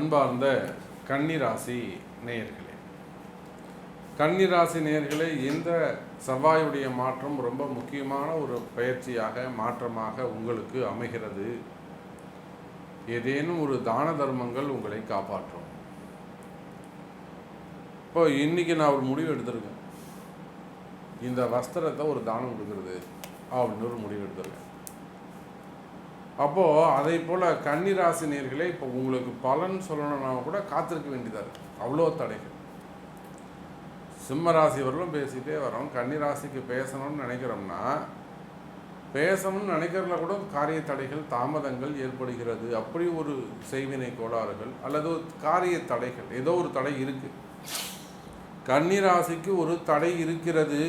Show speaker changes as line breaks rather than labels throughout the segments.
அன்பார்ந்த கன்னிராசி நேயர்களே. கன்னிராசி நேயர்களே இந்த செவ்வாயுடைய மாற்றம் ரொம்ப முக்கியமான ஒரு பயிற்சியாக மாற்றமாக உங்களுக்கு அமைகிறது. ஏதேனும் ஒரு தான தர்மங்கள் உங்களை காப்பாற்றும். இப்போ இன்னைக்கு நான் ஒரு முடிவு எடுத்திருக்கேன். இந்த வஸ்திரத்தை ஒரு தானம் கொடுக்கறது அப்படின்னு ஒரு முடிவு எடுத்திருக்கேன். அப்போது அதே போல் கன்னிராசி நேர்களே இப்போ உங்களுக்கு பலன் சொல்லணும்னா கூட காத்திருக்க வேண்டியதாக இருக்குது அவ்வளோ தடைகள். சிம்ம ராசி வரலும் பேசிகிட்டே வரோம். கன்னிராசிக்கு பேசணும்னு நினைக்கிறோம்னா பேசணும்னு நினைக்கிறதுல கூட காரிய தடைகள் தாமதங்கள் ஏற்படுகிறது. அப்படி ஒரு செய்வினை கோளாறுகள் அல்லது ஒரு காரிய தடைகள் ஏதோ ஒரு தடை இருக்குது கன்னிராசிக்கு ஒரு தடை இருக்கிறது.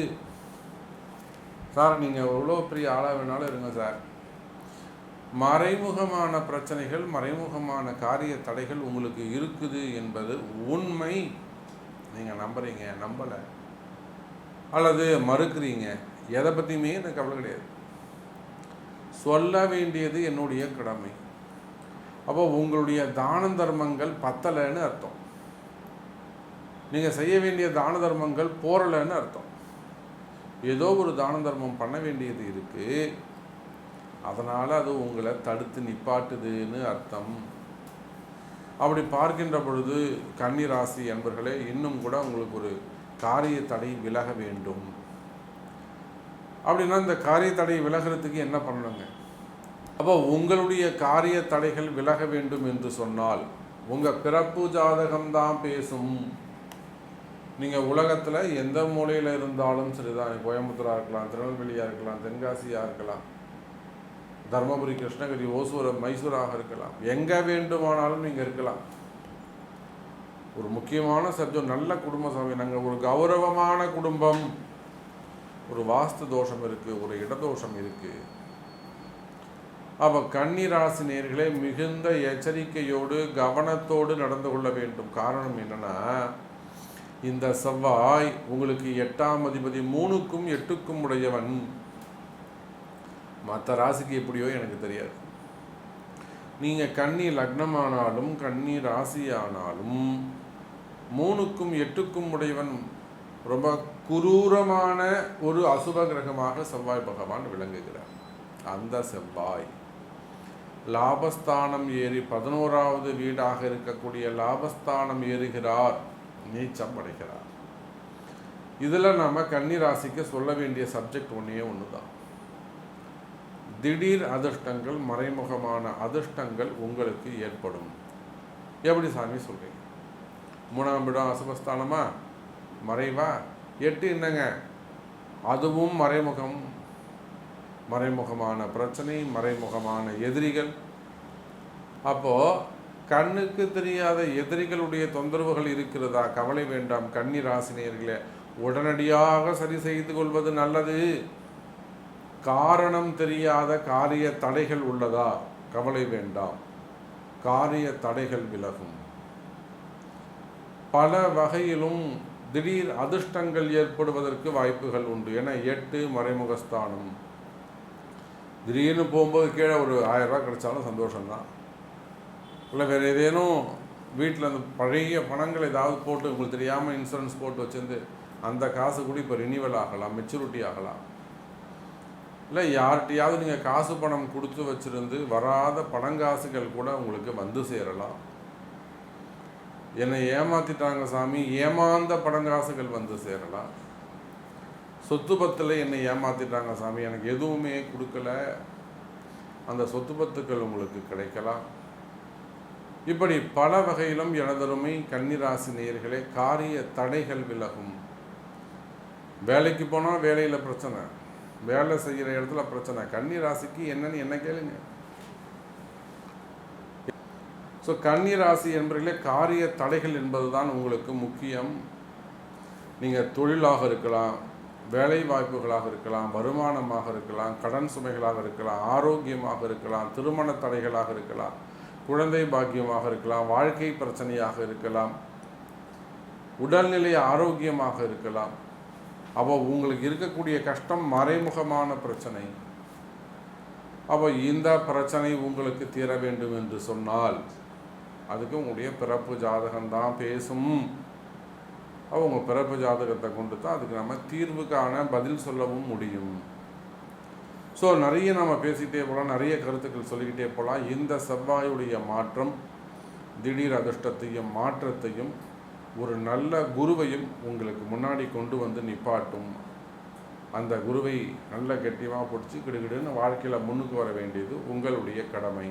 சார் நீங்கள் எவ்வளோ பெரிய ஆளாக வேணாலும் இருங்க சார். மறைமுகமான பிரச்சனைகள் மறைமுகமான காரிய தடைகள் உங்களுக்கு இருக்குது என்பது உண்மை. நீங்கள் நம்புறீங்க நம்பலை. அல்லது மறுக்கிறீங்க. எதை பற்றியுமே எனக்கு கவலை கிடையாது. சொல்ல வேண்டியது என்னுடைய கடமை. அப்போ உங்களுடைய தான தர்மங்கள் பத்தலைன்னு அர்த்தம். நீங்கள் செய்ய வேண்டிய தான தர்மங்கள் போரலைன்னு அர்த்தம். ஏதோ ஒரு தான தர்மம் பண்ண வேண்டியது இருக்குது அதனால் அது உங்களை தடுத்து நிப்பாட்டுதுன்னு அர்த்தம். அப்படி பார்க்கின்ற பொழுது கன்னிராசி என்பர்களே இன்னும் கூட உங்களுக்கு ஒரு காரிய தடை விலக வேண்டும். அப்படின்னா இந்த காரிய தடை விலகிறதுக்கு என்ன பண்ணணுங்க? அப்போ உங்களுடைய காரிய தடைகள் விலக வேண்டும் என்று சொன்னால் உங்கள் பிறப்பு ஜாதகம்தான் பேசும். நீங்கள் உலகத்தில் எந்த மூலையில் இருந்தாலும் சரிதான். கோயம்புத்தூராக இருக்கலாம் திருநெல்வேலியாக இருக்கலாம் தென்காசியாக இருக்கலாம். தர்மபுரி கிருஷ்ணகிரி ஓசூரம் மைசூராக இருக்கலாம். எங்கே வேண்டுமானாலும் நீங்கள் இருக்கலாம். ஒரு முக்கியமான சப்ஜம் நல்ல குடும்ப சபை நாங்கள் ஒரு கௌரவமான குடும்பம். ஒரு வாஸ்து தோஷம் இருக்குது ஒரு இடதோஷம் இருக்குது அப்போ கன்னிராசி நேர்களை மிகுந்த எச்சரிக்கையோடு கவனத்தோடு நடந்து கொள்ள வேண்டும். காரணம் என்னன்னா இந்த செவ்வாய் உங்களுக்கு எட்டாம் அதிபதி மூணுக்கும் எட்டுக்கும் உடையவன். மற்ற ராசிக்கு எப்படியோ எனக்கு தெரியாது. நீங்கள் கன்னி லக்னமானாலும் கன்னி ராசி ஆனாலும் மூணுக்கும் எட்டுக்கும் உடையவன் ரொம்ப குரூரமான ஒரு அசுப கிரகமாக செவ்வாய் பகவான் விளங்குகிறார். அந்த செவ்வாய். லாபஸ்தானம் ஏறி பதினோராவது வீடாக இருக்கக்கூடிய லாபஸ்தானம் ஏறுகிறார். நீச்சம் அடைகிறார். இதில் நம்ம கன்னி ராசிக்கு சொல்ல வேண்டிய சப்ஜெக்ட் ஒன்றே ஒன்று தான் திடீர் அதிர்ஷ்டங்கள் மறைமுகமான அதிர்ஷ்டங்கள் உங்களுக்கு ஏற்படும். எப்படி சாமி சொல்கிறீங்க மூணாம் இடம் அசுபஸ்தானமா? மறைவா? எட்டு என்னங்க? அதுவும் மறைமுகம். மறைமுகமான பிரச்சனை மறைமுகமான எதிரிகள். அப்போது கண்ணுக்கு தெரியாத எதிரிகளுடைய தொந்தரவுகள் இருக்கிறதா? கவலை வேண்டாம். கன்னி ராசினியர்களே உடனடியாக சரி செய்து கொள்வது நல்லது. காரணம் தெரியாத காரிய தடைகள் உள்ளதா? கவலை வேண்டாம். காரிய தடைகள் விலகும். பல வகையிலும் திடீர் அதிர்ஷ்டங்கள் ஏற்படுவதற்கு வாய்ப்புகள் உண்டு. என எட்டு மறைமுகஸ்தானம். திடீர்னு போகும்போது கீழே ஒரு ஆயிரம் ரூபாய் கிடைச்சாலும் சந்தோஷம்தான். இல்லை வேறு ஏதேனும் வீட்டில் அந்த பழைய பணங்கள் ஏதாவது போட்டு உங்களுக்கு தெரியாமல் இன்சூரன்ஸ் போட்டு வச்சிருந்து அந்த காசு கூட இப்போ ரினியூவல் ஆகலாம் மெச்சூரிட்டி ஆகலாம். இல்லை யார்கிட்டையாவது நீங்கள் காசு பணம் கொடுத்து வச்சுருந்து வராத பணங்காசுகள் கூட உங்களுக்கு வந்து சேரலாம். என்னை ஏமாத்திட்டாங்க சாமி ஏமாந்த பணங்காசுகள் வந்து சேரலாம். சொத்து பத்தில் என்னை ஏமாத்திட்டாங்க சாமி எனக்கு எதுவுமே கொடுக்கல. அந்த சொத்து பத்துக்கள் உங்களுக்கு கிடைக்கலாம். இப்படி பல வகையிலும் எனதருமை கன்னிராசி நேயர்களே காரிய தடைகள் விலகும். வேலைக்கு போனால் வேலையில் பிரச்சனை. வேலை செய்கிற இடத்துல பிரச்சனை. கன்னி ராசிக்கு என்னன்னு என்ன கேளுங்க. ஸோ கன்னி ராசி என்பதிலே காரிய தடைகள் என்பதுதான் உங்களுக்கு முக்கியம். நீங்கள் தொழிலாக இருக்கலாம் வேலை வாய்ப்புகளாக இருக்கலாம் வருமானமாக இருக்கலாம் கடன் சுமைகளாக இருக்கலாம் ஆரோக்கியமாக இருக்கலாம் திருமண தடைகளாக இருக்கலாம் குழந்தை பாக்கியமாக இருக்கலாம் வாழ்க்கை பிரச்சனையாக இருக்கலாம் உடல்நிலை ஆரோக்கியமாக இருக்கலாம். அப்போ உங்களுக்கு இருக்கக்கூடிய கஷ்டம் மறைமுகமான பிரச்சனை. அப்போ இந்த பிரச்சனை உங்களுக்கு தீர வேண்டும் என்று சொன்னால் அதுக்கு உங்களுடைய பிறப்பு ஜாதகம்தான் பேசும். உங்கள் பிறப்பு ஜாதகத்தை கொண்டு தான் அதுக்கு நம்ம தீர்வுக்கான பதில் சொல்லவும் முடியும். ஸோ நிறைய நம்ம பேசிக்கிட்டே போகலாம் நிறைய கருத்துக்கள் சொல்லிக்கிட்டே போகலாம் இந்த செவ்வாயுடைய மாற்றம் திடீர் அதிர்ஷ்டத்தையும் மாற்றத்தையும் ஒரு நல்ல குருவையும் உங்களுக்கு முன்னாடி கொண்டு வந்து நிப்பாட்டும். அந்த குருவை நல்ல கெட்டியமாக பிடிச்சி கிடுகிடுன்னு வாழ்க்கையில் முன்னுக்கு வர வேண்டியது உங்களுடைய கடமை.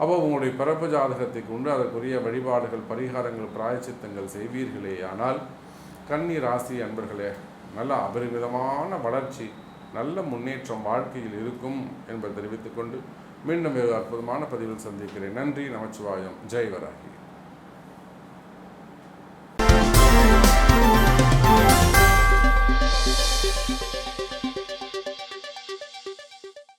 அப்போ உங்களுடைய பிறப்பு ஜாதகத்தை கொண்டு அதற்குரிய வழிபாடுகள் பரிகாரங்கள் பிராயச்சித்தங்கள் செய்வீர்களே. ஆனால் கன்னி ராசி அன்பர்களே நல்ல அபரிமிதமான வளர்ச்சி நல்ல முன்னேற்றம் வாழ்க்கையில் இருக்கும் என்பதை தெரிவித்துக்கொண்டு மீண்டும் ஒரு அற்புதமான பதிவில் சந்திக்கிறேன். நன்றி நமச்சிவாயம். ஜெய்வராகி.